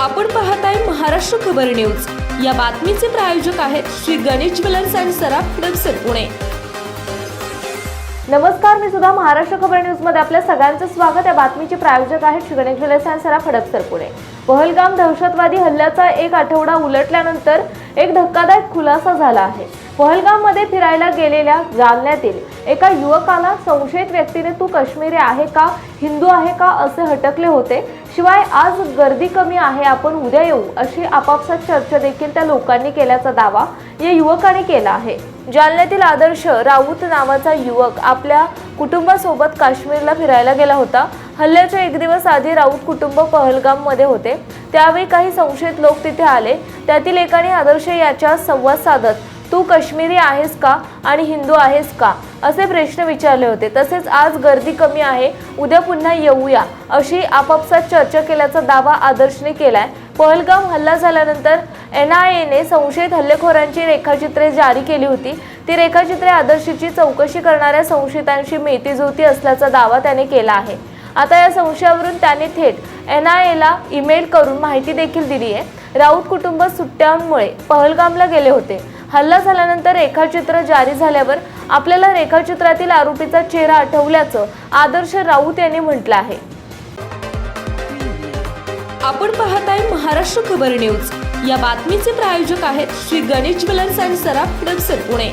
आपण पाहताय महाराष्ट्र खबर न्यूज. या बातमीचे प्रायोजक आहेत श्री गणेश ज्वेलर्स अँड सराफ हडपसर पुणे. नमस्कार मी सुद्धा महाराष्ट्र खबर न्यूजमध्ये आपल्या सगळ्यांचं स्वागत. या बातमीचे प्रायोजक आहेत श्री गणेश ज्वेलर्स अँड सराफ हडपसर पुणे. पहलगाम दहशतवादी हल्ल्याचा एक आठवडा उलटल्यानंतर एक धक्कादायक खुलासा झाला आहे. पहलगाममध्ये फिरायला गेलेल्या जालन्यातील एका युवकाला संशयित व्यक्तीने तू काश्मीरी आहे का? हिंदू आहे का? असे हटकले होते. शिवाय आज गर्दी कमी आहे आपण उद्या येऊ अशी आपापसात चर्चा देखील त्या लोकांनी केल्याचा दावा या युवकाने केला आहे. जालन्यातील आदर्श राऊत नावाचा युवक आपल्या कुटुंबासोबत काश्मीरला फिरायला गेला होता. हल्ल्याच्या एक दिवस आधी राऊत कुटुंब पहलगाममध्ये होते. त्यावेळी काही संशयित लोक तिथे आले. त्यातील एकाने आदर्श याच्या संवाद साधत तू काश्मीरी आहेस का आणि हिंदू आहेस का? असे प्रश्न विचारले होते. तसेच आज गर्दी कमी आहे. उद्या पुन्हा येऊया. अशी आपापसात चर्चा केल्याचा दावा आदर्शने केलाय. पहलगाम हल्ला झाल्यानंतर एन आय एने संशयित हल्लेखोरांची रेखाचित्रे जारी केली होती. ती रेखाचित्रे आदर्शची चौकशी करणाऱ्या संशयितांशी मेतीजुती असल्याचा दावा त्याने केला आहे. आता या संशयावरून त्याने थेट एन आय एला ईमेल करून माहिती देखील दिली आहे राऊत कुटुंब सुट्ट्यांमुळे पहलगामला गेले होते. हल्ला झाल्यानंतर रेखाचित्र जारी झाल्यावर आपल्याला रेखाचित्रातील आरोपीचा चेहरा आठवल्याचं आदर्श राऊत यांनी म्हटलं आहे. आपण पाहत आहे महाराष्ट्र खबर न्यूज. या बातमीचे प्रायोजक आहेत श्री गणेश ज्वेलर्स अँड सराफ हडपसर पुणे.